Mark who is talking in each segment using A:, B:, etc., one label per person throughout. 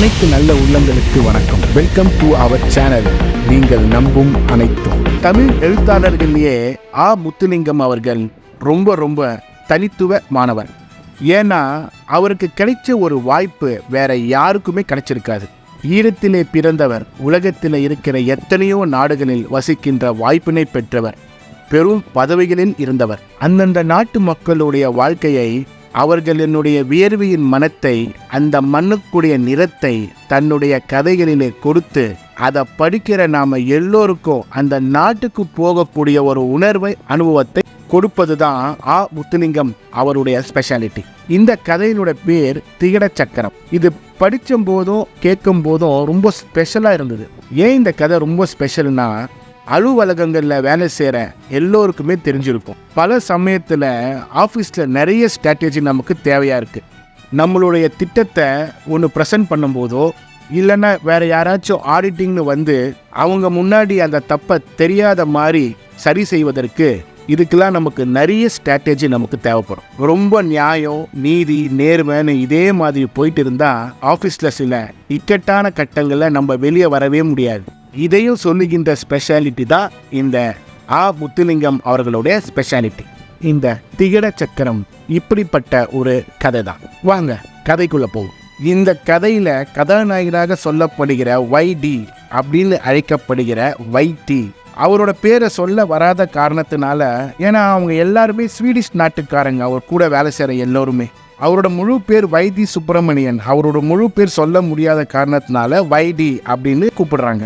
A: அனைத்து நல்ல உள்ளங்களுக்கு வணக்கம். வெல்கம் டு அவர் சேனல் நீங்கள் நம்பும் அனைத்தும். தமிழ் எழுத்தாளர்களிலேயே ஆ. முத்துலிங்கம் அவர்கள் ரொம்ப ரொம்ப தனித்துவ மாணவர். ஏன்னா அவருக்கு கிடைச்ச ஒரு வாய்ப்பு வேற யாருக்குமே கிடைச்சிருக்காது. ஈரத்திலே பிறந்தவர் உலகத்தில் இருக்கிற எத்தனையோ நாடுகளில் வசிக்கின்ற வாய்ப்பினை பெற்றவர் பெரும் பதவிகளில் இருந்தவர். அந்தந்த நாட்டு மக்களுடைய வாழ்க்கையை அவர்கள் என்னுடைய வியர்வியின் மனத்தை அந்த மண்ணுக்குடைய நிறத்தை தன்னுடைய கதைகளிலே கொடுத்து அதை படிக்கிற நாம எல்லோருக்கும் அந்த நாட்டுக்கு போகக்கூடிய ஒரு உணர்வை அனுபவத்தை கொடுப்பது தான் ஆ. முத்துலிங்கம் அவருடைய ஸ்பெஷாலிட்டி இந்த கதையினுடைய பேர் திகட சக்கரம் இது படிக்கும் போதும் கேட்கும் போதும் ரொம்ப ஸ்பெஷலாக இருந்தது. ஏன் இந்த கதை ரொம்ப ஸ்பெஷல்னா அலுவலகங்களில் வேலை செய்கிற எல்லோருக்குமே தெரிஞ்சிருக்கும். பல சமயத்தில் ஆஃபீஸில் நிறைய ஸ்ட்ராட்டஜி நமக்கு தேவையாக இருக்குது நம்மளுடைய திட்டத்தை ஒன்று ப்ரெசன்ட் பண்ணும்போதோ இல்லைன்னா வேறு யாராச்சும் ஆடிட்டிங்னு வந்து அவங்க முன்னாடி அந்த தப்பை தெரியாத மாதிரி சரி செய்வதற்கு இதுக்கெல்லாம் நமக்கு நிறைய ஸ்ட்ராட்டஜி நமக்கு தேவைப்படும். ரொம்ப நியாயம் நீதி நேர்மைன்னு இதே மாதிரி போயிட்டு இருந்தால் ஆஃபீஸில் சில இக்கட்டான கட்டங்களில் நம்ம வெளியே வரவே முடியாது. இதையும் சொல்லுகின்ற ஸ்பெஷாலிட்டி தான் இந்த ஆ. முத்துலிங்கம் அவர்களுடைய ஸ்பெஷாலிட்டி இந்த திகட சக்கரம் இப்படிப்பட்ட ஒரு கதை தான். வாங்க கதைக்குள்ள போவோம். இந்த கதையில கதாநாயகனாக சொல்லப்படுகிற வைடி அப்படின்னு அழைக்கப்படுகிற வைடி அவரோட பேரை சொல்ல வராத காரணத்தினால ஏன்னா அவங்க எல்லாருமே ஸ்வீடிஷ் நாட்டுக்காரங்க அவர் கூட வேலை செய்கிற எல்லோருமே. அவரோட முழு பேர் வைதி சுப்பிரமணியன். அவரோட முழு பேர் சொல்ல முடியாத காரணத்தினால வைடி அப்படின்னு கூப்பிடுறாங்க.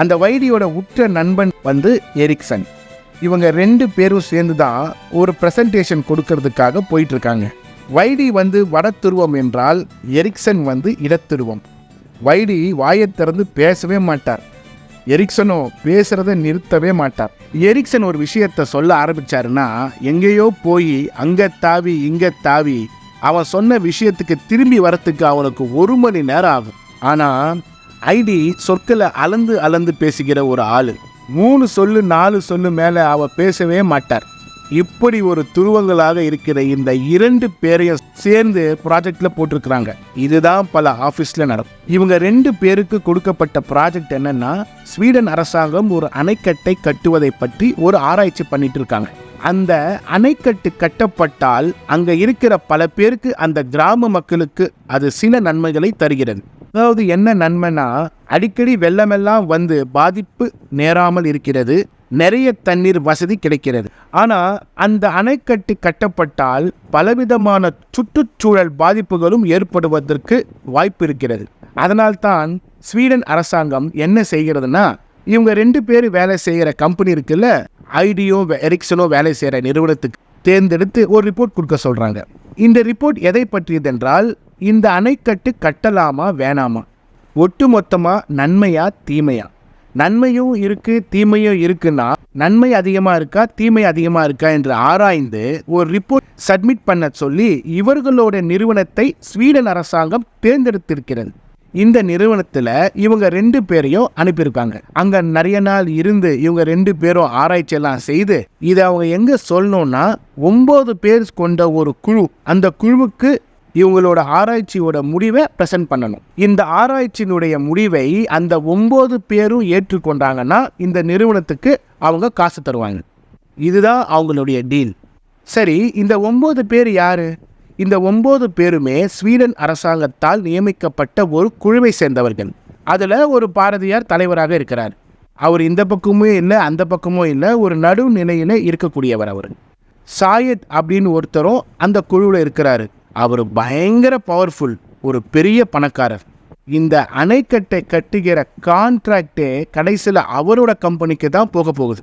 A: அந்த வைடியோட உற்ற நண்பன் வந்து எரிக்சன். இவங்க ரெண்டு பேரும் சேர்ந்து தான் ஒரு ப்ரெசன்டேஷன் கொடுக்கறதுக்காக போயிட்டு இருக்காங்க வைடி வந்து வடத்துருவம் என்றால் எரிக்சன் வந்து இடத்துருவம். வைடி வாயை திறந்து பேசவே மாட்டார். எரிக்சனோ பேசுகிறத நிறுத்தவே மாட்டார். எரிக்சன் ஒரு விஷயத்த சொல்ல ஆரம்பிச்சாருன்னா எங்கேயோ போய் அங்க தாவி இங்க தாவி அவன் சொன்ன விஷயத்துக்கு திரும்பி வரத்துக்கு அவனுக்கு ஒரு மணி நேரம் ஆகும். ஆனால் ஐடி சொற்களை அளந்து அளந்து பேசுகிற ஒரு ஆள். மூணு சொல்லு நாலு சொல்லு மேலே அவ பேசவே மாட்டார். இப்படி ஒரு துருவங்களாக இருக்கிற இந்த இரண்டு பேரையும் சேர்ந்து ப்ராஜெக்டில் போட்டிருக்கிறாங்க. இதுதான் பல ஆஃபீஸில் நடக்கும். இவங்க ரெண்டு பேருக்கு கொடுக்கப்பட்ட ப்ராஜெக்ட் என்னன்னா ஸ்வீடன் அரசாங்கம் ஒரு அணைக்கட்டை கட்டுவதை பற்றி ஒரு ஆராய்ச்சி பண்ணிட்டு இருக்காங்க. அந்த அணைக்கட்டு கட்டப்பட்டால் அங்கே இருக்கிற பல பேருக்கு அந்த கிராம மக்களுக்கு அது சில நன்மைகளை தருகிறது. அதாவது என்ன நன்மைனா அடிக்கடி வெள்ளமெல்லாம் வந்து பாதிப்பு நேராமல் இருக்கிறது நிறைய தண்ணீர் வசதி கிடைக்கிறது. ஆனால் அந்த அணைக்கட்டு கட்டப்பட்டால் பலவிதமான சுற்றுச்சூழல் பாதிப்புகளும் ஏற்படுவதற்கு வாய்ப்பு இருக்கிறது. அதனால்தான் ஸ்வீடன் அரசாங்கம் என்ன செய்கிறதுனா இவங்க ரெண்டு பேர் வேலை செய்கிற கம்பெனி இருக்குல்ல ஐடியோ எரிக்சனோ வேலை செய்கிற நிறுவனத்துக்கு தேர்ந்தெடுத்து ஒரு ரிப்போர்ட் கொடுக்க சொல்கிறாங்க இந்த ரிப்போர்ட் எதை பற்றியதென்றால் இந்த அணைக்கட்டு கட்டலாமா வேணாமா? ஒட்டுமொத்தமாக நன்மையா தீமையா? நன்மையும் இருக்குது தீமையும் இருக்குன்னா நன்மை அதிகமாக இருக்கா தீமை அதிகமாக இருக்கா என்று ஆராய்ந்து ஒரு ரிப்போர்ட் சப்மிட் பண்ண சொல்லி இவர்களோட நிறுவனத்தை ஸ்வீடன் அரசாங்கம் தேர்ந்தெடுத்திருக்கிறது. இந்த நிறுவனத்தில் இவங்க ரெண்டு பேரையும் அனுப்பியிருக்காங்க. அங்கே நிறைய நாள் இருந்து இவங்க ரெண்டு பேரும் ஆராய்ச்சியெல்லாம் செய்து இதை அவங்க எங்கே சொல்லணும்னா ஒம்பது பேர் கொண்ட ஒரு குழு. அந்த குழுவுக்கு இவங்களோட ஆராய்ச்சியோட முடிவை ப்ரெசென்ட் பண்ணணும். இந்த ஆராய்ச்சியினுடைய முடிவை அந்த ஒம்பது பேரும் ஏற்றுக்கொண்டாங்கன்னா இந்த நிறுவனத்துக்கு அவங்க காசு தருவாங்க. இதுதான் அவங்களுடைய டீல் சரி இந்த ஒம்பது பேர் யாரு? இந்த ஒம்பது பேருமே ஸ்வீடன் அரசாங்கத்தால் நியமிக்கப்பட்ட ஒரு குழுவை சேர்ந்தவர்கள். அதில் ஒரு பாரதியார் தலைவராக இருக்கிறார். அவர் இந்த பக்கமும் இல்லை அந்த பக்கமும் இல்லை ஒரு நடுநிலையில் இருக்கக்கூடியவர் அவர். சாயத் அப்படின்னு ஒருத்தரும் அந்த குழுவில் இருக்கிறாரு. அவர் பயங்கர பவர்ஃபுல் ஒரு பெரிய பணக்காரர். இந்த அணைக்கட்டை கட்டுகிற கான்ட்ராக்டே கடைசியில் அவரோட கம்பெனிக்கு தான் போக போகுது.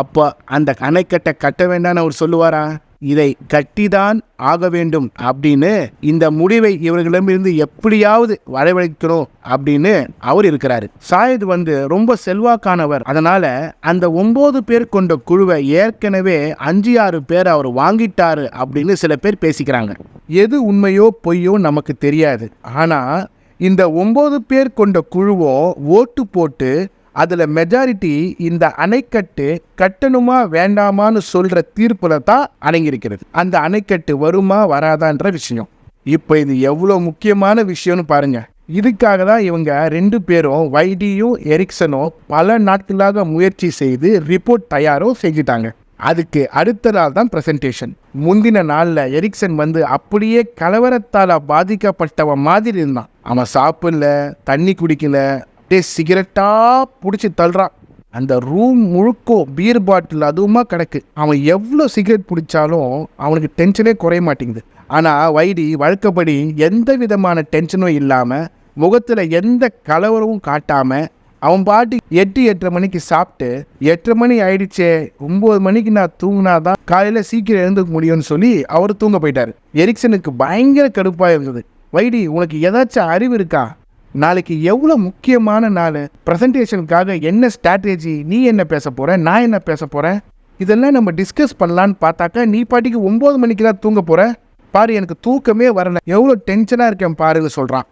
A: அப்போ அந்த அணைக்கட்டை கட்ட வேண்டாம்னு அவர் சொல்லுவாரா? இதை கட்டிதான் ஆக வேண்டும் அப்படின்னு இந்த முடிவை இவர்களிடமிருந்து எப்படியாவது வரவழைக்கணும் அப்படின்னு அவர் இருக்கிறாரு. சாயத் வந்து ரொம்ப செல்வாக்கானவர். அதனால அந்த ஒன்பது பேர் கொண்ட குழுவை ஏற்கனவே அஞ்சு ஆறு பேர் அவர் வாங்கிட்டாரு அப்படின்னு சில பேர் பேசிக்கிறாங்க. எது உண்மையோ பொய்யோ நமக்கு தெரியாது. ஆனா இந்த ஒன்பது பேர் கொண்ட குழுவோ ஓட்டு போட்டு அதில் மெஜாரிட்டி இந்த அணைக்கட்டு கட்டணுமா வேண்டாமான்னு சொல்கிற தீர்ப்பில் தான் அடங்கியிருக்கிறது அந்த அணைக்கட்டு வருமா வராதான்ற விஷயம். இப்போ இது எவ்வளோ முக்கியமான விஷயம்னு பாருங்கள் இதுக்காக தான் இவங்க ரெண்டு பேரும் வைடியும் எரிக்சனும் பல நாட்களாக முயற்சி செய்து ரிப்போர்ட் தயாரும் செஞ்சுட்டாங்க. அதுக்கு அடுத்த நாள் தான் ப்ரெசன்டேஷன் முந்தின நாளில் எரிக்சன் வந்து அப்படியே கலவரத்தால் பாதிக்கப்பட்டவன் மாதிரி இருந்தான் அவன் சாப்பிடல தண்ணி குடிக்கல அப்படியே சிகரெட்டாக பிடிச்சி தள்ளுறான். அந்த ரூம் முழுக்கோ பீர் பாட்டில் அதுவுமா கிடக்கு. அவன் எவ்வளோ சிகரெட் பிடிச்சாலும் அவனுக்கு டென்ஷனே குறைய மாட்டேங்குது. ஆனால் வைடி வழக்கப்படி எந்த விதமான டென்ஷனும் இல்லாமல் முகத்தில் எந்த கலவரமும் காட்டாமல் அவன் பாட்டு எட்டு எட்டரை மணிக்கு சாப்பிட்டு எட்டரை மணி ஆயிடுச்சே ஒம்பது மணிக்கு நான் தூங்கினாதான் காலையில் சீக்கிரம் எழுந்துக்க முடியும்னு சொல்லி அவர் தூங்க போயிட்டார். எரிக்சனுக்கு பயங்கர கடுப்பாக இருந்தது. வைடி உனக்கு ஏதாச்சும் அறிவு இருக்கா? நாளைக்கு எவ்வளோ முக்கியமான நாள்? ப்ரெசன்டேஷனுக்காக என்ன ஸ்ட்ராட்டஜி நீ என்ன பேச போகிற நான் என்ன பேச போகிறேன் இதெல்லாம் நம்ம டிஸ்கஸ் பண்ணலான்னு பார்த்தாக்கா நீ பாட்டிக்கு ஒம்பது மணிக்கு தான் தூங்க போகிற பாரு எனக்கு தூக்கமே வரல. எவ்வளோ டென்ஷனாக இருக்கேன் பாருன்னு சொல்கிறான்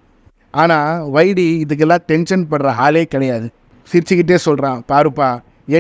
A: ஆனால் வைடி இதுக்கெல்லாம் டென்ஷன் படுற ஆளே கிடையாது. சிரிச்சுக்கிட்டே சொல்கிறான் பாருப்பா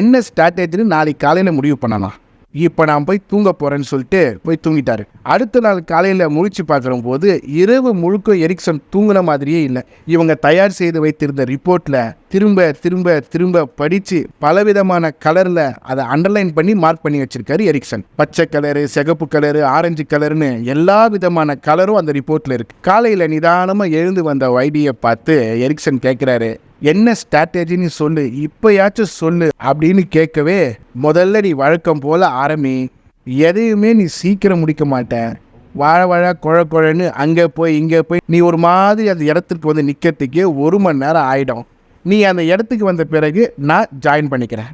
A: என்ன ஸ்ட்ராட்டஜின்னு நாளைக்கு காலையில் முடிவு பண்ணலாம். இப்போ நான் போய் தூங்க போகிறேன்னு சொல்லிட்டு போய் தூங்கிட்டாரு. அடுத்த நாள் காலையில் முழிச்சு பார்க்குற போது இரவு முழுக்க எரிக்சன் தூங்குன மாதிரியே இல்லை. இவங்க தயார் செய்து வைத்திருந்த ரிப்போர்ட்டில் திரும்ப திரும்ப திரும்ப படித்து பலவிதமான கலரில் அதை அண்டர்லைன் பண்ணி மார்க் பண்ணி வச்சிருக்காரு எரிக்சன். பச்சை கலரு சிகப்பு கலரு ஆரஞ்சு கலருன்னு எல்லா விதமான கலரும் அந்த ரிப்போர்ட்டில் இருக்குது காலையில் நிதானமாக எழுந்து வந்த வைடியை பார்த்து எரிக்சன் கேட்குறாரு என்ன ஸ்ட்ராட்டஜின்னு சொல்லு இப்போயாச்சும் சொல்லு அப்படின்னு கேட்கவே முதல்ல நீ வழக்கம் போல் ஆரம்பி எதையுமே நீ சீக்கிரம் முடிக்க மாட்டேன் வாழ வாழ குழ குழன்னு அங்கே போய் இங்கே போய் நீ ஒரு மாதிரி அந்த இடத்துக்கு வந்து நிற்கிறதுக்கே ஒரு மணி நேரம் ஆகிடும் நீ அந்த இடத்துக்கு வந்த பிறகு நான் ஜாயின் பண்ணிக்கிறேன்.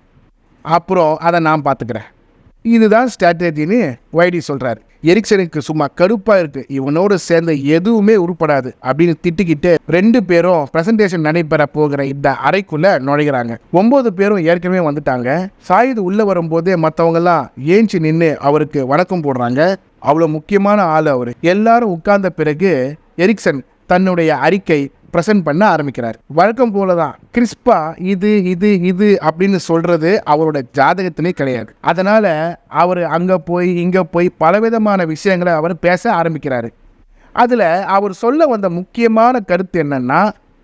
A: அப்புறம் அதை நான் பார்த்துக்கிறேன். இதுதான் ஸ்ட்ராட்டஜின்னு வைடி சொல்கிறார் எரிக்சனுக்கு சும்மா கடுப்பாக இருக்கு. இவனோடு சேர்ந்த எதுவுமே உருப்படாது அப்படின்னு திட்டிக்கிட்டு ரெண்டு பேரும் ப்ரெசன்டேஷன் நடைபெற போகிற இந்த அறைக்குள்ள நுழைகிறாங்க. ஒன்பது பேரும் ஏற்கனவே வந்துட்டாங்க. சாயுது உள்ள வரும்போதே மற்றவங்கெல்லாம் ஏஞ்சி நின்று அவருக்கு வணக்கம் போடுறாங்க. அவ்வளோ முக்கியமான ஆள் அவர். எல்லாரும் உட்கார்ந்த பிறகு எரிக்சன் தன்னுடைய அறிக்கை ப்ரெசென்ட் பண்ண ஆரம்பிக்கிறார். வழக்கம் போல தான் கிறிஸ்பா இது இது இது அப்படின்னு சொல்றது அவரோட ஜாதகத்திலே கிடையாது. அதனால அவர் அங்கே போய் இங்கே போய் பலவிதமான விஷயங்களை அவர் பேச ஆரம்பிக்கிறாரு. அதில் அவர் சொல்ல வந்த முக்கியமான கருத்து என்னன்னா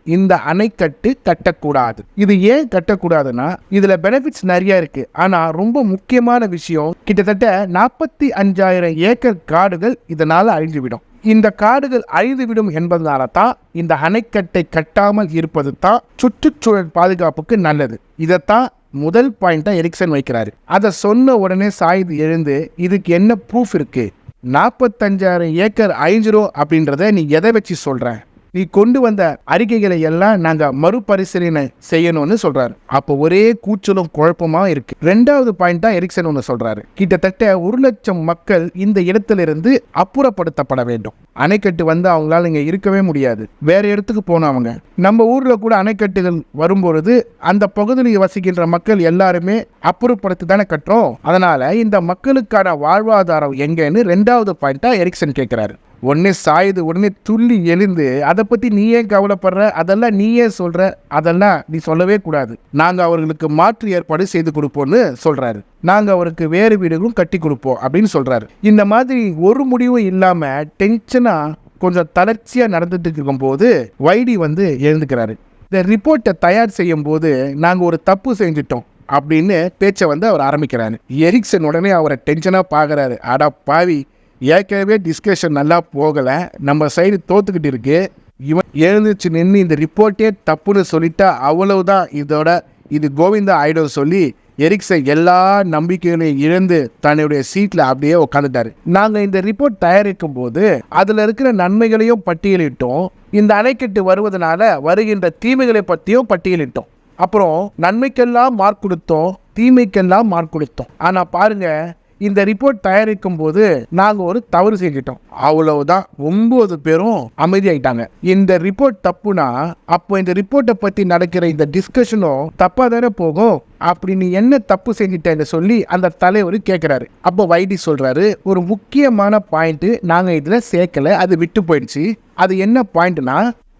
A: இந்த அணைக்கட்டு கட்டக்கூடாது. இது ஏன் கட்டக்கூடாதுன்னா இதுல பெனிஃபிட்ஸ் நிறைய இருக்கு. ஆனா ரொம்ப முக்கியமான விஷயம் கிட்டத்தட்ட நாற்பத்தி அஞ்சாயிரம் ஏக்கர் காடுகள் இதனால அழிஞ்சுவிடும். இந்த காடுகள் அழிந்துவிடும் என்பதனால தான் இந்த அணைக்கட்டை கட்டாமல் இருப்பது தான் சுற்றுச்சூழல் பாதுகாப்புக்கு நல்லது. இதைத்தான் முதல் பாயிண்ட்டாக எரிக்சன் வைக்கிறாரு. அதை சொன்ன உடனே சாயுது எழுந்து இதுக்கு என்ன ப்ரூஃப் இருக்குது நாற்பத்தஞ்சாயிரம் ஏக்கர் அழிஞ்சிரும் அப்படின்றத நீ எதை வச்சு சொல்கிறேன் நீ கொண்டு வந்த அறிக்கைகளை எல்லாம் நாங்க மறுபரிசீலனை செய்யணும்னு சொல்றாரு. அப்போ ஒரே கூச்சலும் குழப்பமா இருக்கு. ரெண்டாவது பாயிண்டா எரிக்சன் ஒன்று சொல்றாரு. கிட்டத்தட்ட ஒரு லட்சம் மக்கள் இந்த இடத்திலிருந்து அப்புறப்படுத்தப்பட வேண்டும். அணைக்கட்டு வந்து அவங்களால இங்க இருக்கவே முடியாது. வேற இடத்துக்கு போனவங்க. நம்ம ஊர்ல கூட அணைக்கட்டுகள் வரும்பொழுது அந்த பகுதியில் வசிக்கின்ற மக்கள் எல்லாருமே அப்புறப்படுத்தி தானே கட்டுறோம். அதனால இந்த மக்களுக்கான வாழ்வாதாரம் எங்கன்னு ரெண்டாவது பாயிண்டா எரிக்சன் கேட்கிறாரு உடனே சாயுது உடனே துள்ளி எழுந்து அதை பற்றி நீ ஏன் கவலைப்படுற? அதெல்லாம் நீயே சொல்கிற அதெல்லாம் நீ சொல்லவே கூடாது. நாங்கள் அவர்களுக்கு மாற்று ஏற்பாடு செய்து கொடுப்போம்னு சொல்கிறாரு நாங்கள் அவருக்கு வேறு வீடுகளும் கட்டி கொடுப்போம் அப்படின்னு சொல்கிறாரு இந்த மாதிரி ஒரு முடிவும் இல்லாமல் டென்ஷனாக கொஞ்சம் தளர்ச்சியாக நடந்துட்டு இருக்கும்போது வைடி வந்து எழுந்துக்கிறாரு. இந்த ரிப்போர்ட்டை தயார் செய்யும் போது நாங்கள் ஒரு தப்பு செஞ்சிட்டோம் அப்படின்னு பேச்சை வந்து அவர் ஆரம்பிக்கிறாரு. எரிக்சன் உடனே அவரை டென்ஷனாக பார்க்குறாரு அடா பாவி ஏற்கனவே டிஸ்கஷன் நல்லா போகலை. நம்ம சைடு தோத்துக்கிட்டு இருக்கு. இவன் எழுந்துச்சு நின்று இந்த ரிப்போர்ட்டே தப்புன்னு சொல்லிட்டா அவ்வளவுதான். இதோட இது கோவிந்தா ஆயிடும் சொல்லி எரிக்ஸை எல்லா நம்பிக்கைகளையும் இழந்து தன்னுடைய சீட்டில் அப்படியே உட்காந்துட்டாரு நாங்கள் இந்த ரிப்போர்ட் தயாரிக்கும் போது அதில் இருக்கிற நன்மைகளையும் பட்டியலிட்டோம். இந்த அணைக்கட்டு வருவதனால வருகின்ற தீமைகளை பற்றியும் பட்டியலிட்டோம். அப்புறம் நன்மைக்கெல்லாம் மார்க் கொடுத்தோம் தீமைக்கெல்லாம் மார்க் கொடுத்தோம். ஆனால் பாருங்க இந்த ரிப்போர்ட் தயாரிக்கும் போது நாங்கள் ஒரு தவறு செஞ்சிட்டோம். அவ்வளவுதான். ஒன்பது பேரும் அமைதியாயிட்டாங்க. இந்த ரிப்போர்ட் தப்புனா அப்போ இந்த ரிப்போர்ட்டை பற்றி நடக்கிற இந்த டிஸ்கஷனும் தப்பாக தானே போகும்? அப்படி நீ என்ன தப்பு செஞ்சிட்டேன்னு சொல்லி அந்த தலைவர் கேட்குறாரு அப்போ வைடி சொல்கிறாரு ஒரு முக்கியமான பாயிண்ட்டு நாங்கள் இதில் சேர்க்கல அது விட்டு போயிடுச்சு. அது என்ன பாயிண்ட்னா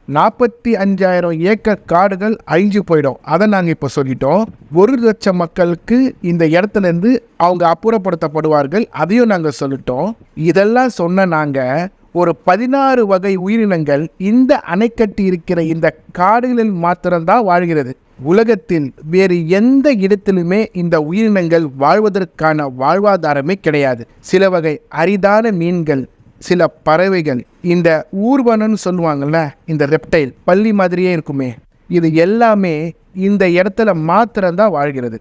A: நாற்பத்தி அஞ்சாயிரம் ஏக்கர் காடுகள் அழிஞ்சு போயிடும். அதை நாங்கள் இப்போ சொல்லிட்டோம். ஒரு லட்சம் மக்களுக்கு இந்த இடத்துல இருந்து அவங்க அப்புறப்படுத்தப்படுவார்கள். அதையும் நாங்கள் சொல்லிட்டோம். இதெல்லாம் சொன்ன நாங்கள் ஒரு பதினாறு வகை உயிரினங்கள் இந்த அணைக்கட்டி இருக்கிற இந்த காடுகளில் மாத்திரம்தான் வாழ்கிறது. உலகத்தில் வேறு எந்த இடத்திலுமே இந்த உயிரினங்கள் வாழ்வதற்கான வாழ்வாதாரமே கிடையாது. சில வகை அரிதான மீன்கள் சில பறவைகள் இந்த ஊர்வனம்னு சொல்லுவாங்கள்ல இந்த ரெப்டைல் பள்ளி மாதிரியே இருக்குமே. இது எல்லாமே இந்த இடத்துல மாத்திரம்தான் வாழ்கிறது.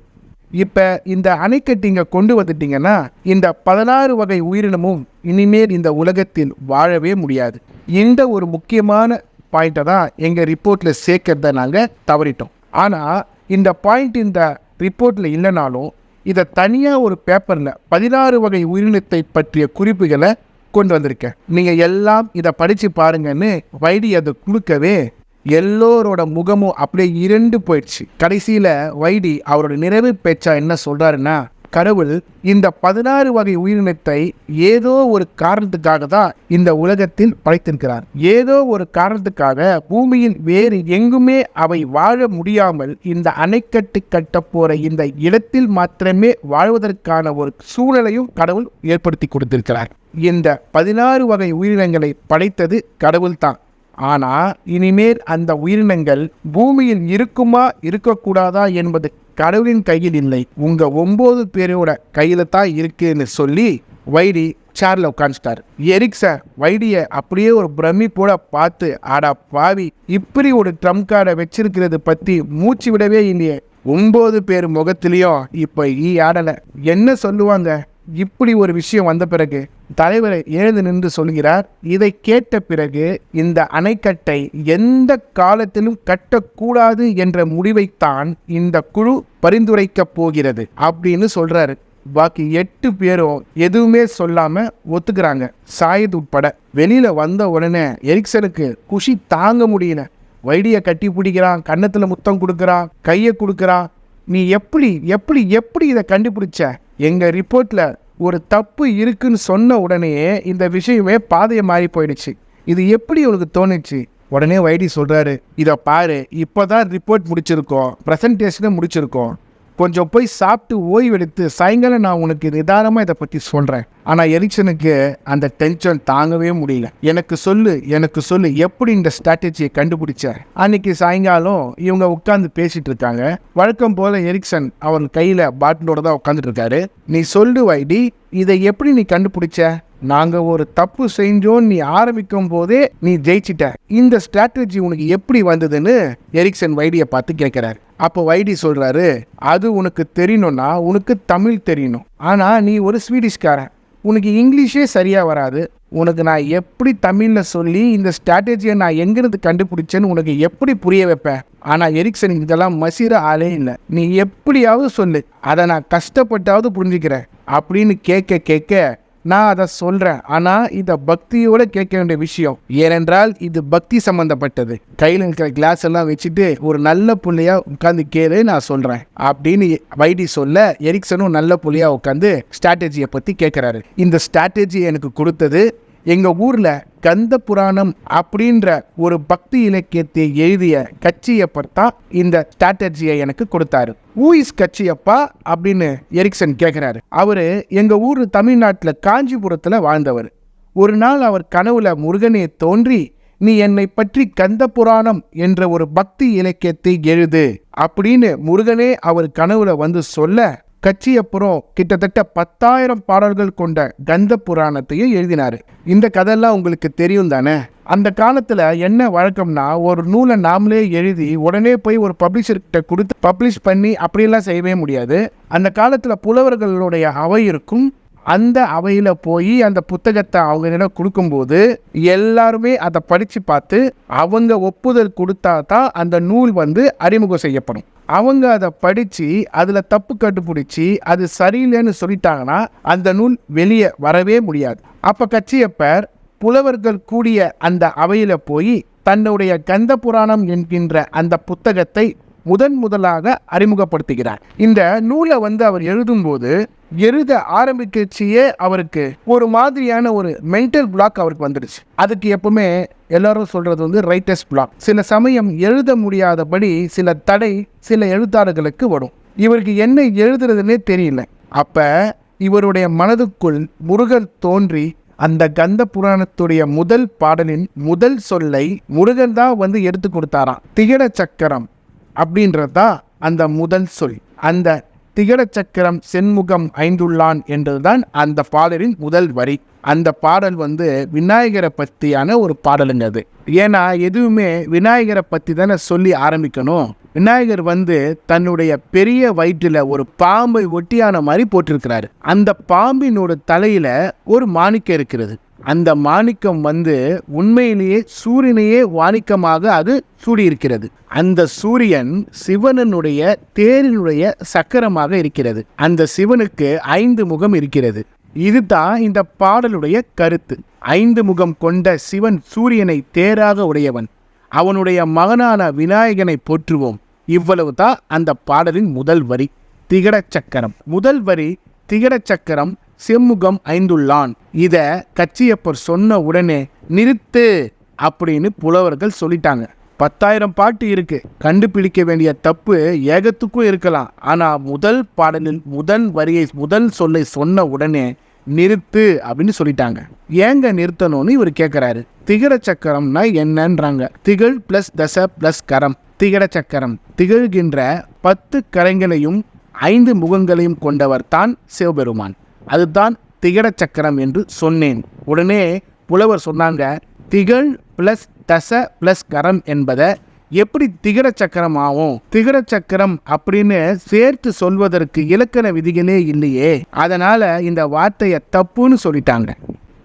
A: இப்போ இந்த அணைக்கட்டிங்க கொண்டு வந்துட்டீங்கன்னா இந்த பதினாறு வகை உயிரினமும் இனிமேல் இந்த உலகத்தில் வாழவே முடியாது. இந்த ஒரு முக்கியமான பாயிண்ட்டை தான் எங்கள் ரிப்போர்ட்டில் சேர்க்கறத நாங்கள் தவறிட்டோம். ஆனால் இந்த பாயிண்ட் இந்த ரிப்போர்ட்டில் இல்லைனாலும் இதை தனியாக ஒரு பேப்பரில் பதினாறு வகை உயிரினத்தை பற்றிய குறிப்புகளை கொண்டு வந்திருக்கேன் நீங்கள் எல்லாம் இதை படித்து பாருங்கன்னு வைடி அதை கொடுக்கவே எல்லோரோட முகமும் அப்படியே இரண்டு போயிடுச்சு. கடைசியில் வைடி அவரோட நிறைவு பேச்சா என்ன சொல்கிறாருன்னா கடவுள் இந்த பதினாறு வகை உயிரினத்தை ஏதோ ஒரு காரணத்துக்காக தான் இந்த உலகத்தில் படைத்திருக்கிறார். ஏதோ ஒரு காரணத்துக்காக பூமியில் வேறு எங்குமே அவை வாழ முடியாமல் இந்த அணைக்கட்டு கட்ட போற இந்த இடத்தில் மாத்திரமே வாழ்வதற்கான ஒரு சூழலையும் கடவுள் ஏற்படுத்தி கொடுத்திருக்கிறார். இந்த பதினாறு வகை உயிரினங்களை படைத்தது கடவுள்தான் ஆனா இனிமேல் அந்த உயிரினங்கள் பூமியில் இருக்குமா இருக்கக்கூடாதா என்பது கடவுளின் கையில் இல்லை. உங்க ஒன்பது பேரோட கையில தான் இருக்குன்னு சொல்லி வைடி சேர்ல உட்காந்துட்டார் எரிக் சார் வைடிய அப்படியே ஒரு பிரமிப்போட பார்த்து ஆடா பாவி இப்படி ஒரு ட்ரம் கார்டை வச்சிருக்கிறது பத்தி மூச்சு விடவே இல்லையே. ஒன்பது பேர் முகத்திலையும் இப்ப ஈ ஆடலை. என்ன சொல்லுவாங்க? இப்படி ஒரு விஷயம் வந்த பிறகு தலைவர் எழுந்து நின்று சொல்கிறார் இதை கேட்ட பிறகு இந்த அணைக்கட்டை எந்த காலத்திலும் கட்டக்கூடாது என்ற முடிவைத்தான் இந்த குழு பரிந்துரைக்கப் போகிறது அப்படின்னு சொல்றாரு. பாக்கி எட்டு பேரும் எதுவுமே சொல்லாம ஒத்துக்கிறாங்க. சாயத் உட்பட வெளியில வந்த உடனே எரிக்சனுக்கு குஷி தாங்க முடியல. வைடிய கட்டி பிடிக்கிறான் கன்னத்துல முத்தம் கொடுக்குறான் கையை கொடுக்குறான். நீ எப்படி எப்படி எப்படி இதை கண்டுபிடிச்ச? எங்கள் ரிப்போர்ட்டில் ஒரு தப்பு இருக்குன்னு சொன்ன உடனே இந்த விஷயமே பாதையை மாறி போயிடுச்சு. இது எப்படி உனக்கு தோணுச்சு? உடனே வைடி சொல்கிறாரு இதை பாரு இப்போதான் ரிப்போர்ட் முடிச்சிருக்கோம் ப்ரெசன்டேஷனை முடிச்சிருக்கோம். கொஞ்சம் போய் சாப்பிட்டு ஓய்வெடுத்து சாயங்காலம் நான் உனக்கு நிதானமாக இதை பற்றி சொல்கிறேன் ஆனால் எரிக்சனுக்கு அந்த டென்ஷன் தாங்கவே முடியல. எனக்கு சொல்லு எனக்கு சொல்லு எப்படி இந்த ஸ்ட்ராட்டஜியை கண்டுபிடிச்சார்? அன்னைக்கு சாயங்காலம் இவங்க உட்காந்து பேசிட்டு இருக்காங்க. வழக்கம் போல எரிக்சன் அவன் கையில் பாட்டிலோட தான் உட்காந்துட்டு இருக்காரு. நீ சொல்லு வைடி இதை எப்படி நீ கண்டுபிடிச்ச? நாங்கள் ஒரு தப்பு செஞ்சோம் நீ ஆரம்பிக்கும் போதே நீ ஜெயிச்சிட்ட. இந்த ஸ்ட்ராட்டஜி உனக்கு எப்படி வந்ததுன்னு எரிக்சன் வைடியை பார்த்து கேட்குறாரு. அப்போ வைடி சொல்கிறாரு அது உனக்கு தெரியணும்னா உனக்கு தமிழ் தெரியணும். ஆனால் நீ ஒரு ஸ்வீடிஷ்காரன் உனக்கு இங்கிலீஷே சரியாக வராது. உனக்கு நான் எப்படி தமிழில் சொல்லி இந்த ஸ்ட்ராட்டஜியை நான் எங்கிருந்து கண்டுபிடிச்சேன்னு உனக்கு எப்படி புரிய வைப்பேன்? ஆனால் எரிக்சன் இதெல்லாம் மசிற ஆளே இல்லை. நீ எப்படியாவது சொல்லு. அதை நான் கஷ்டப்பட்டாவது புரிஞ்சுக்கிறேன். அப்படின்னு கேட்க கேட்க நான் அதை சொல்கிறேன் ஆனால் இதை பக்தியோடு கேட்க வேண்டிய விஷயம் ஏனென்றால் இது பக்தி சம்மந்தப்பட்டது கையில் இருக்கிற கிளாஸ் எல்லாம் வச்சுட்டு ஒரு நல்ல புள்ளையா உட்காந்து கேளு நான் சொல்கிறேன் அப்படின்னு வைடி சொல்ல எரிக்சனும் நல்ல புள்ளையா உட்காந்து ஸ்ட்ராட்டஜியை பற்றி கேட்குறாரு. இந்த ஸ்ட்ராட்டஜி எனக்கு கொடுத்தது எங்கள் ஊரில் கந்த புராணம் அப்படின்ற ஒரு பக்தி இலக்கியத்தை எழுதிய கச்சியப்பர் தான் இந்த ஸ்ட்ராட்டஜியை எனக்கு கொடுத்தாரு. ஊஇஸ் கட்சியப்பா கச்சியப்பா? அப்படின்னு எரிக்சன் கேட்குறாரு அவரு எங்கள் ஊர் தமிழ்நாட்டில் காஞ்சிபுரத்தில் வாழ்ந்தவர். ஒரு நாள் அவர் கனவுல முருகனே தோன்றி நீ என்னை பற்றி கந்த புராணம் என்ற ஒரு பக்தி இலக்கியத்தை எழுது அப்படின்னு முருகனே அவர் கனவுல வந்து சொல்ல கச்சியப்புறம் கிட்டத்தட்ட பத்தாயிரம் பாடல்கள் கொண்ட கந்த புராணத்தையும் எழுதினாரு. இந்த கதையெல்லாம் உங்களுக்கு தெரியும் தானே? அந்த காலத்தில் என்ன வழக்கம்னா ஒரு நூலை நாமளே எழுதி உடனே போய் ஒரு பப்ளிஷர்கிட்ட கொடுத்து பப்ளிஷ் பண்ணி அப்படியெல்லாம் செய்யவே முடியாது. அந்த காலத்தில் புலவர்களுடைய அவை இருக்கும். அந்த அவையில் போய் அந்த புத்தகத்தை அவங்களிடம் கொடுக்கும்போது எல்லாருமே அதை படித்து பார்த்து அவங்க ஒப்புதல் கொடுத்தா தான் அந்த நூல் வந்து அறிமுகம் செய்யப்படும். அவங்க அதை படித்து அதில் தப்பு கண்டுபிடிச்சி அது சரியில்லைன்னு சொல்லிட்டாங்கன்னா அந்த நூல் வெளியே வரவே முடியாது. அப்போ கச்சியப்பர் புலவர்கள் கூடிய அந்த அவையில் போய் தன்னுடைய கந்த புராணம் என்கின்ற அந்த புத்தகத்தை முதன் முதலாக அறிமுகப்படுத்துகிறார். இந்த நூலை வந்து அவர் எழுதும்போது எழுத ஆரம்பிக்கச்சியே அவருக்கு ஒரு மாதிரியான ஒரு மென்டல் பிளாக் அவருக்கு வந்துடுச்சு. அதுக்கு எப்பவுமே எல்லாரும் சொல்றது வந்து ரைட்டர்ஸ் பிளாக் சில சமயம் எழுத முடியாதபடி சில தடை சில எழுத்தாளர்களுக்கு வரும். இவருக்கு என்ன எழுதுறதுன்னே தெரியல. அப்ப இவருடைய மனதுக்குள் முருகன் தோன்றி அந்த கந்த புராணத்துடைய முதல் பாடலின் முதல் சொல்லை முருகன் தான் வந்து எடுத்து கொடுத்தாராம். திகட சக்கரம் அப்படின்றதா அந்த முதல் சொல். அந்த திகட சக்கரம் செண்முகம் ஐந்துள்ளான் என்றதுதான் அந்த பாடலின் முதல் வரி. அந்த பாடல் வந்து விநாயகரை பற்றியான ஒரு பாடலுங்க அது. ஏன்னா எதுவுமே விநாயகரை பற்றி தானே சொல்லி ஆரம்பிக்கணும். விநாயகர் வந்து தன்னுடைய பெரிய வயிற்றில் ஒரு பாம்பை ஒட்டியான மாதிரி போட்டிருக்கிறாரு. அந்த பாம்பினோட தலையில ஒரு மாணிக்கம் இருக்கிறது. அந்த மாணிக்கம் வந்து உண்மையிலேயே சூரியனையே வாணிக்கமாக அது சூடியிருக்கிறது. அந்த சூரியன் சிவனனுடைய தேரினுடைய சக்கரமாக இருக்கிறது. அந்த சிவனுக்கு ஐந்து முகம் இருக்கிறது. இதுதான் இந்த பாடலுடைய கருத்து. ஐந்து முகம் கொண்ட சிவன் சூரியனை தேராக உடையவன். அவனுடைய மகனான விநாயகனை போற்றுவோம். இவ்வளவு தான் அந்த பாடலின் முதல் வரி. திகடச் சக்கரம் முதல் வரி திகடச் சக்கரம் செம்முகம் ஐந்துள்ளான். இத கச்சியப்பர் சொன்ன உடனே நிறுத்து! அப்படின்னு புலவர்கள் சொல்லிட்டாங்க. பத்தாயிரம் பாட்டு இருக்கு. கண்டுபிடிக்க வேண்டிய தப்பு ஏகத்துக்கும் இருக்கலாம். ஆனா முதல் பாடலில் முதல் வரியை முதல் சொல்லை சொன்ன உடனே நிறுத்து! அப்படின்னு சொல்லிட்டாங்க. ஏங்க நிறுத்தணும்னு இவர் கேட்குறாரு திகர சக்கரம்னா என்னன்றாங்க. திகழ் பிளஸ் தச பிளஸ் கரம். திகட சக்கரம். திகழ்கின்ற பத்து கரங்களையும் ஐந்து முகங்களையும் கொண்டவர் தான் சிவபெருமான். அதுதான் திகட சக்கரம் என்று சொன்னேன். உடனே புலவர் சொன்னாங்க திகழ் பிளஸ் தச பிளஸ் கரம் என்பதை எப்படி திகட சக்கரம் ஆகும்? திகட சக்கரம் அப்படின்னு சேர்த்து சொல்வதற்கு இலக்கண விதிகளே இல்லையே. அதனால இந்த வார்த்தையை தப்புன்னு சொல்லிட்டாங்க.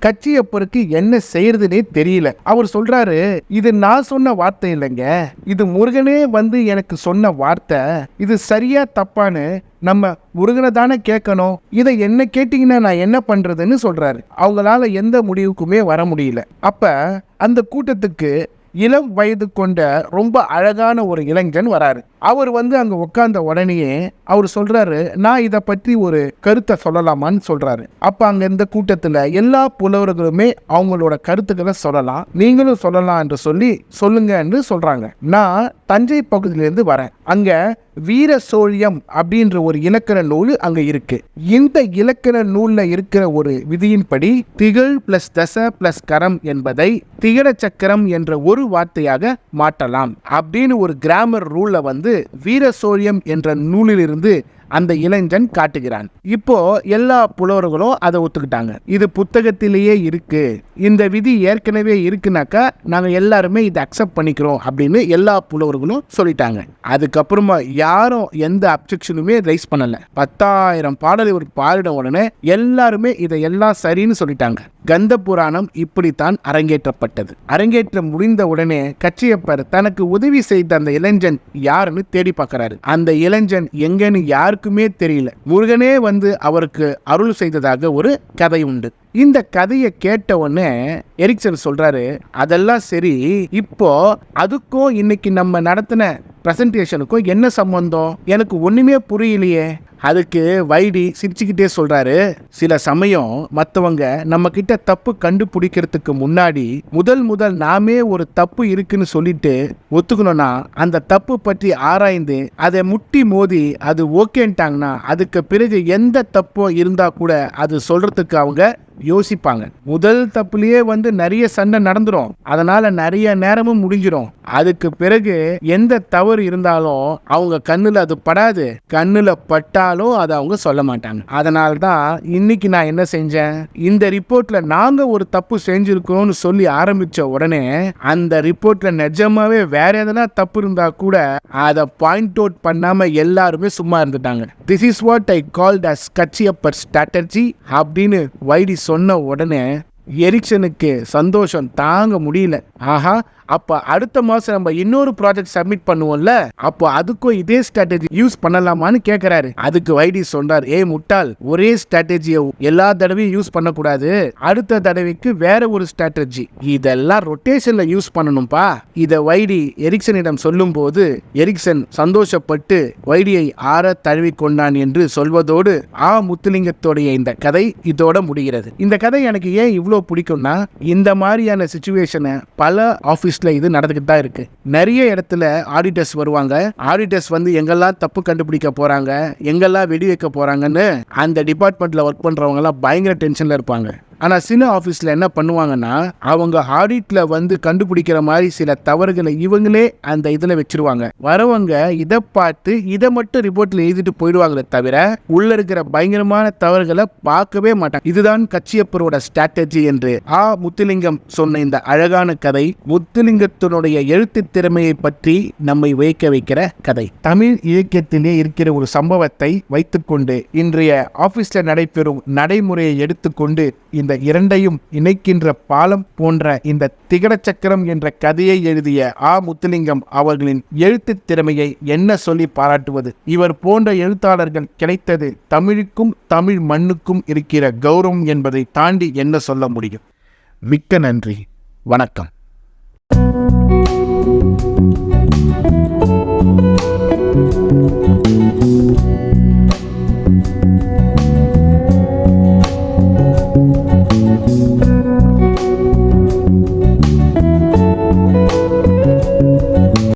A: கட்சியை கட்சியப்பருக்கு என்ன செய்யறதுன்னே தெரியல. அவர் சொல்றாரு இது நான் சொன்ன வார்த்தை இல்லைங்க. இது முருகனே வந்து எனக்கு சொன்ன வார்த்தை. இது சரியா தப்பான்னு நம்ம முருகனை தானே கேட்கணும். இதை என்ன கேட்டீங்கன்னா நான் என்ன பண்றதுன்னு சொல்றாரு. அவங்களால எந்த முடிவுக்குமே வர முடியல. அப்ப அந்த கூட்டத்துக்கு இளம் வயது கொண்ட ரொம்ப அழகான ஒரு இளைஞன் வராரு. அவர் வந்து அங்கே உட்கார்ந்த உடனேயே அவர் சொல்கிறாரு நான் இதை பற்றி ஒரு கருத்தை சொல்லலாமான்னு சொல்கிறாரு அப்போ அங்கே இந்த கூட்டத்தில் எல்லா புலவர்களுமே அவங்களோட கருத்துக்களை சொல்லலாம். நீங்களும் சொல்லலாம் என்று சொல்லி சொல்லுங்க என்று சொல்கிறாங்க நான் தஞ்சை பகுதியிலேருந்து வரேன். அங்கே வீர சோழியம் அப்படின்ற ஒரு இலக்கண நூல் அங்கே இருக்கு. இந்த இலக்கண நூலில் இருக்கிற ஒரு விதியின்படி திகழ் பிளஸ் தச பிளஸ் கரம் என்பதை திகட சக்கரம் என்ற ஒரு வார்த்தையாக மாற்றலாம் அப்படின்னு ஒரு கிராமர் ரூலை வந்து வீர சோழியம் என்ற நூலிலிருந்து அந்த இளைஞன் காட்டுகிறான். இப்போ எல்லா புலவர்களும் அதை ஒத்துக்கிட்டாங்க. இது புத்தகத்திலேயே இருக்கு. இந்த விதி ஏற்கனவே இருக்குனாக்கா நாங்க எல்லாருமே இதை அக்செப்ட் பண்ணிக்கிறோம் அப்படின்னு எல்லா புலவர்களும் சொல்லிட்டாங்க. அதுக்கப்புறமா யாரும் எந்த அப்செக்ஷனுமே ரைஸ் பண்ணல. பத்தாயிரம் பாடல் ஒரு பாடிட உடனே எல்லாருமே இதை எல்லாம் சரின்னு சொல்லிட்டாங்க. கந்த புராணம் இப்படித்தான் அரங்கேற்றப்பட்டது. அரங்கேற்றம் முடிந்த உடனே கச்சியப்பர் தனக்கு உதவி செய்த அந்த இளைஞன் யாருன்னு தேடி பார்க்கிறாரு. அந்த இளைஞன் எங்கன்னு யாருக்குமே தெரியல. முருகனே வந்து அவருக்கு அருள் செய்ததாக ஒரு கதை உண்டு. இந்த கதையை கேட்ட உடனே எரிக்சன் சொல்றாரு அதெல்லாம் சரி இப்போ அதுக்கும் இன்னைக்கு நம்ம நடத்தின பிரசன்டேஷனுக்கும் என்ன சம்பந்தம்? எனக்கு ஒண்ணுமே புரியலையே. அதுக்கு வைடி சிரிச்சுக்கிட்டே சொல்றாரு சில சமயம் மற்றவங்க நம்ம கிட்ட தப்பு கண்டுபிடிக்கிறதுக்கு முன்னாடி முதல் முதல் நாமே ஒரு தப்பு இருக்குன்னு சொல்லிட்டு ஒத்துக்கணும்னா அந்த தப்பு பற்றி ஆராய்ந்து அதை முட்டி மோதி அது ஓகேன்ட்டாங்கன்னா அதுக்கு பிறகு எந்த தப்பும் இருந்தா கூட அது சொல்றதுக்கு அவங்க யோசிப்பாங்க. முதல் தப்புலயே வந்து நிறைய சண்டை நடந்துரும். அதனால நிறைய நேரமும் முடிஞ்சிடும் அதுக்கு பிறகு எந்த தவறு இருந்தாலும் அவங்க கண்ணுல அது படாது. கண்ணுல பட்டாலும் அதை அவங்க சொல்ல மாட்டாங்க. அதனால தான் இன்னைக்கு நான் என்ன செஞ்சேன்? இந்த ரிப்போர்ட்ல நாங்க ஒரு தப்பு செஞ்சிருக்கோம்னு சொல்லி ஆரம்பிச்ச உடனே அந்த ரிப்போர்ட்ல நிஜமாவே வேற எதனா தப்பு இருந்தா கூட அதை பாயிண்ட் அவுட் பண்ணாம எல்லாருமே சும்மா இருந்துட்டாங்க. This is what I called as கட்சியப்பர் strategy அப்படின்னு வைடி சொன்ன உடனே எரிக்சனுக்கு சந்தோஷம் தாங்க முடியல. ஆஹா அப்போ அடுத்த மாதம் நம்ம இன்னொரு ப்ராஜெக்ட் சப்மிட் பண்ணுவோம்ல அப்போ அதுக்கும் இதே ஸ்ட்ராட்டஜி யூஸ் பண்ணலாமான்னு கேட்கிறாரு அதுக்கு வைடி சொன்னார் ஏ முட்டாள் ஒரே ஸ்ட்ராட்டஜியை எல்லா தடவையும் யூஸ் பண்ணக்கூடாது. அடுத்த தடவைக்கு வேற ஒரு ஸ்ட்ராட்டஜி இதெல்லாம் ரொட்டேஷன்ல யூஸ் பண்ணணும்பா. இதை வைடி எரிக்சனிடம் சொல்லும்போது எரிக்சன் சந்தோஷப்பட்டு வைடியை ஆற தழுவி கொண்டான் என்று சொல்வதோடு ஆ முத்துலிங்கத்தோடைய இந்த கதை இதோட முடிகிறது. இந்த கதை எனக்கு ஏன் இவ்வளோ பிடிக்கும்னா இந்த மாதிரியான சுச்சுவேஷனை பல ஆஃபீஸ் ஆஃபீஸில் இது நடந்துக்கிட்டு தான் இருக்கு. நிறைய இடத்துல ஆடிட்டர்ஸ் வருவாங்க. ஆடிட்டர்ஸ் வந்து எங்கெல்லாம் தப்பு கண்டுபிடிக்க போறாங்க எங்கெல்லாம் வெடி வைக்க போறாங்கன்னு அந்த டிபார்ட்மெண்ட்ல ஒர்க் பண்றவங்க எல்லாம் பயங்கர டென்ஷன்ல இருப்பாங்க. ஆனால் சில ஆஃபீஸில் என்ன பண்ணுவாங்கன்னா அவங்க ஆடிட்ல வந்து கண்டுபிடிக்கிற மாதிரி சில தவறுகளை இவங்களே அந்த இதுல வச்சிருவாங்க. வரவங்க இதை பார்த்து இதை மட்டும் ரிப்போர்ட்டில் எழுதிட்டு போயிடுவாங்களே தவிர உள்ள இருக்கிற பயங்கரமான தவறுகளை பார்க்கவே மாட்டாங்க. இதுதான் கச்சியப்பரோட ஸ்ட்ராட்டஜி என்று ஆ. முத்துலிங்கம் சொன்ன இந்த அழகான கதை முத்துலிங்கத்தினுடைய எழுத்து திறமையை பற்றி நம்மை வைக்க வைக்கிற கதை. தமிழ் இலக்கியத்திலே இருக்கிற ஒரு சம்பவத்தை வைத்துக்கொண்டு இன்றைய ஆஃபீஸில் நடைபெறும் நடைமுறையை எடுத்துக்கொண்டு இந்த இரண்டையும் இணைக்கின்ற பாலம் போன்ற இந்த திகட சக்கரம் என்ற கதையை எழுதிய ஆ. முத்துலிங்கம் அவர்களின் எழுத்து திறமையை என்ன சொல்லி பாராட்டுவது? இவர் போன்ற எழுத்தாளர்கள் கிடைத்தது தமிழுக்கும் தமிழ் மண்ணுக்கும் இருக்கிற கௌரவம் என்பதை தாண்டி என்ன சொல்ல முடியும்? மிக்க நன்றி. வணக்கம். thank you